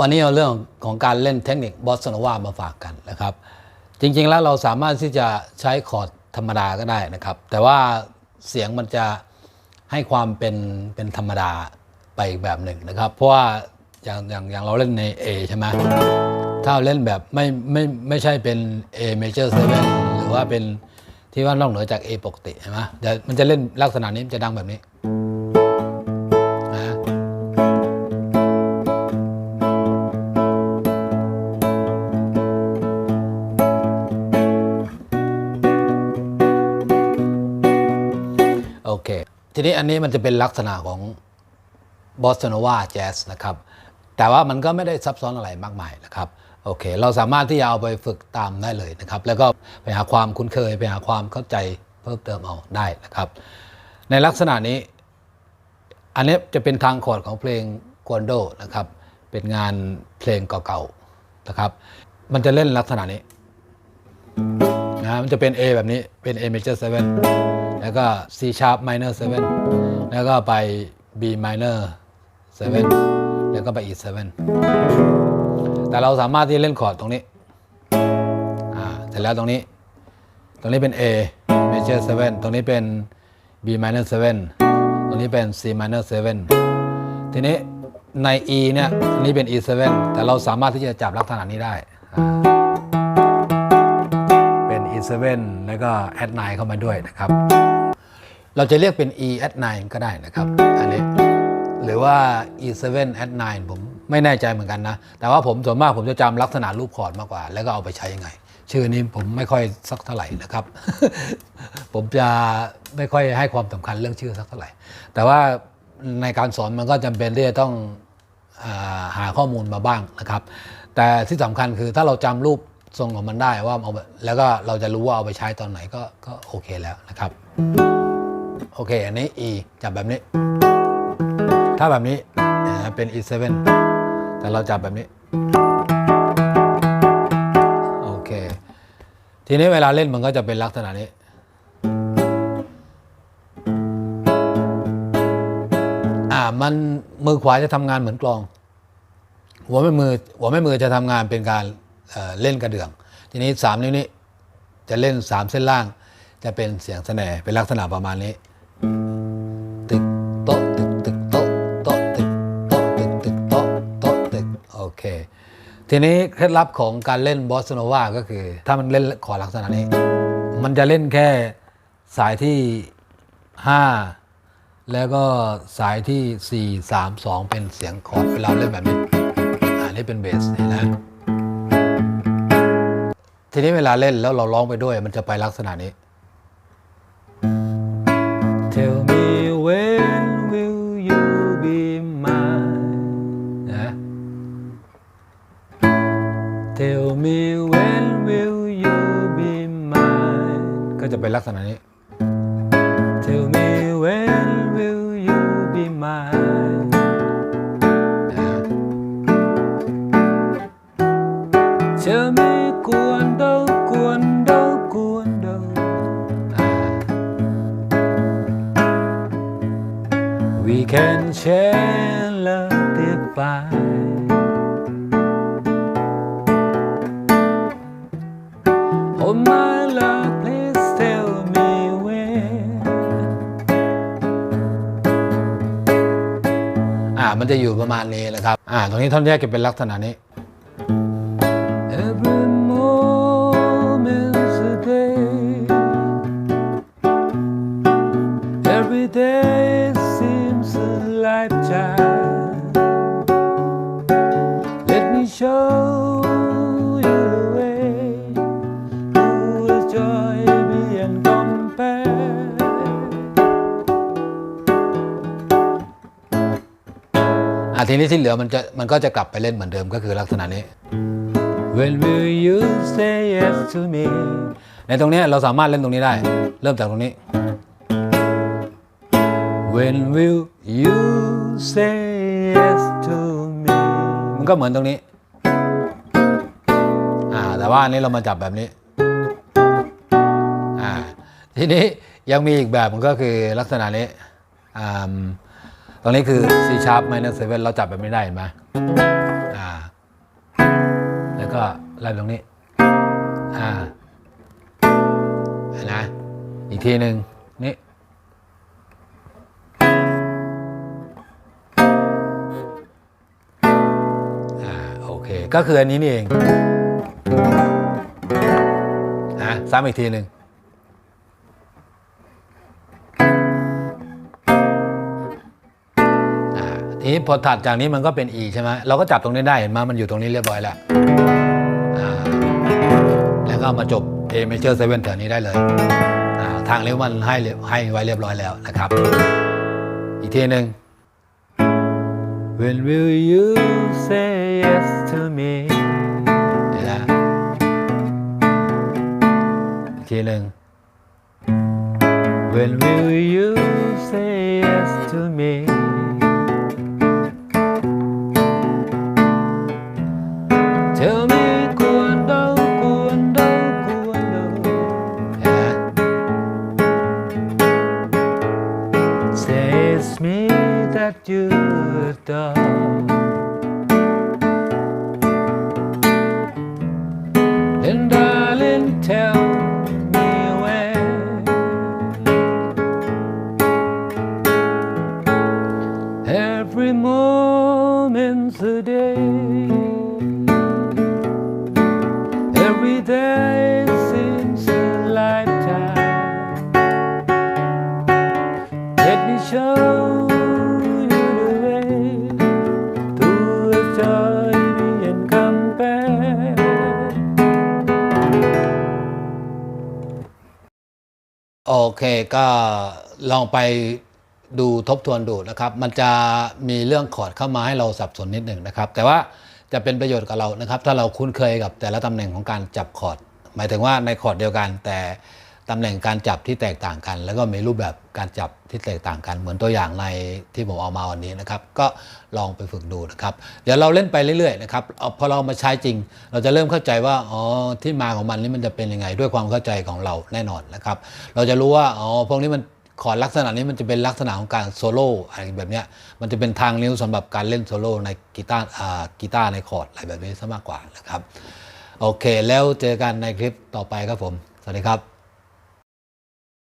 วันนี้เอาเรื่องของการเล่นเทคนิคบอสโนวามาฝากกันนะครับ จริงๆแล้วเราสามารถที่จะใช้คอร์ดธรรมดาก็ได้นะครับ แต่ว่าเสียงมันจะให้ความเป็นเป็นธรรมดาไปอีกแบบหนึ่งนะครับ เพราะว่าอย่างอย่างอย่างเราเล่นใน A ใช่ไหมถ้าเล่นแบบไม่ไม่ไม่ใช่เป็น A major 7หรือว่าเป็นที่ว่านอกเหนือจาก A ปกติใช่ไหมเดี๋ยวมันจะเล่นลักษณะนี้มันจะดังแบบนี้ ทีนี้อันนี้มันจะเป็นลักษณะของบอสโนวาแจ๊สนะครับ แต่ว่ามันก็ไม่ได้ซับซ้อนอะไรมากมายนะครับโอเค เราสามารถที่จะเอาไปฝึกตามได้เลยนะครับ แล้วก็ไปหาความคุ้นเคย ไปหาความเข้าใจเพิ่มเติมเอาได้นะครับ ในลักษณะนี้ อันนี้จะเป็นทางคอร์ดของเพลงกวนโดนะครับ เป็นงานเพลงเก่าๆนะครับ มันจะเล่นลักษณะนี้นะมันจะเป็น A แบบนี้เป็น A major 7 แล้วก็ C sharp minor 7 แล้วก็ไป B minor 7 แล้วก็ไป E 7แต่เราสามารถที่จะเล่นคอร์ดตรงนี้เสร็จแล้วตรงนี้ ตรงนี้เป็น A major 7 ตรงนี้เป็น B minor 7 ตรงนี้เป็น C minor 7 ทีนี้ใน E เนี่ยอันนี้เป็น E 7 แต่เราสามารถที่จะจับลักษณะนี้ได้ อ่าเป็น E7 แล้วก็ add 9เข้ามาด้วยนะครับ เราจะเรียกเป็น E add 9ก็ได้นะครับ อันนี้ หรือว่า E7 add 9ผมไม่แน่ใจเหมือนกันนะ แต่ว่าผมส่วนมากผมจะจำลักษณะรูปคอร์ดมากกว่า แล้วก็เอาไปใช้ยังไง ชื่อนี้ผมไม่ค่อยสักเท่าไหร่นะครับ ผมจะไม่ค่อยให้ความสำคัญเรื่องชื่อสักเท่าไหร่ แต่ว่าในการสอนมันก็จำเป็นที่จะต้องอาหาข้อมูลมาบ้างนะครับ แต่ที่สำคัญคือถ้าเราจำรูป ทรงของมันได้ว่าเอาไปแล้วก็เราจะรู้ว่าเอาไปใช้ตอนไหนก็ก็โอเคแล้วนะครับ โอเค อันนี้ E จับแบบนี้ ถ้าแบบนี้เป็น E7 แต่เราจับแบบนี้ โอเค ทีนี้เวลาเล่นมันก็จะเป็นลักษณะนี้ อ่ามันมือขวาจะทำงานเหมือนกลอง หัวแม่มือหัวแม่มือจะทำงานเป็นการ เเล่นกระเดื่อง ทีนี้สามนิ้วนี้จะเล่นสามเส้นล่าง จะเป็นเสียงแสน่ห์เป็นลักษณะประมาณนี้ ตึกโต๊ะตึกตึกโต๊ะโต๊ะตึกโต๊ะตึกตึกโต๊ะโต๊ะตึกโอเค ทีนี้เคล็ดลับของการเล่นบอสโนวาก็คือ ถ้ามันเล่นขอร์ดลักษณะนี้ มันจะเล่นแค่สายที่ 5 แล้วก็สายที่ 4 3 2 เป็นเสียงคอร์ดเวลาเล่นแบบนี้ อันนี้เป็นเบสเห็นไหม ทีนี้เวลาเล่นแล้วเราร้องไปด้วย มันจะไปลักษณะนี้ Tell me when will you be mine นะ Tell me when will you be mine ก็จะเป็นลักษณะนี้ We can share love divine Oh my love please tell me when อ่ามันจะอยู่ประมาณนี้แหละครับ อ่า ตรงนี้ท่อนแยกจะเป็นลักษณะนี้ Every moment's a day Every day. Lifetime. Let me show you the way to the joy beyond compare. อะทีนี้ที่เหลือมันจะมันก็จะกลับไปเล่นเหมือนเดิมก็คือลักษณะนี้ When will you say yes to me ในตรงเนี้ยเราสามารถเล่นตรงนี้ได้ เริ่มจากตรงนี้ When will you say yes to me มันก็เหมือนตรงนี้ อ่า แต่ว่าอันนี้เรามาจับแบบนี้ อ่า ทีนี้ยังมีอีกแบบมันก็คือลักษณะนี้ อ่า ตรงนี้คือ C sharp minor 7เราจับแบบไม่ได้เห็นไหมอ่า แล้วก็ไล่ตรงนี้ อ่าเห็นนะ อีกทีหนึ่งนี่ ก็คืออันนี้นี่เองนะซ้ำอีกทีหนึ่งอ่าทีนี้พอถัดจากนี้มันก็เป็น E ใช่ไหมเราก็จับตรงนี้ได้เห็นไหมมันอยู่ตรงนี้เรียบร้อยแล้วอ่าแล้วก็มาจบ A major 7แถวนี้ได้เลยอ่าทางเลี้ยวมันให้เรียบให้ไว้เรียบร้อยแล้วนะครับ อีกทีหนึ่ง When will you say yes to me นี่นะอีกทีหนึ่ง When will you say yes to me That you adore. Then darling, tell me when. Every moment's a day. เคก็ลองไปดูทบทวนดูนะครับ มันจะมีเรื่องคอร์ดเข้ามาให้เราสับสนนิดหนึ่งนะครับ แต่ว่าจะเป็นประโยชน์กับเรานะครับ ถ้าเราคุ้นเคยกับแต่ละตำแหน่งของการจับคอร์ด หมายถึงว่าในคอร์ดเดียวกันแต่ ตำแหน่งการจับที่แตกต่างกัน แล้วก็มีรูปแบบการจับที่แตกต่างกัน เหมือนตัวอย่างในที่ผมเอามาวันนี้นะครับ ก็ลองไปฝึกดูนะครับ เดี๋ยวเราเล่นไปเรื่อยๆนะครับพอเรามาใช้จริง เราจะเริ่มเข้าใจว่าอ๋อที่มาของมันนี่มันจะเป็นยังไง ด้วยความเข้าใจของเราแน่นอนนะครับ เราจะรู้ว่าอ๋อพวกนี้มันคอร์ดลักษณะนี้มันจะเป็นลักษณะของการโซโล่อะไรแบบเนี้ยมันจะเป็นทางนิ้วสำหรับการเล่นโซโล่ในกีตาร์อ่ากีตาร์ในคอร์ดอะไรแบบนี้ซะมากกว่านะครับ โอเค แล้วเจอกันในคลิปต่อไปครับผม สวัสดีครับ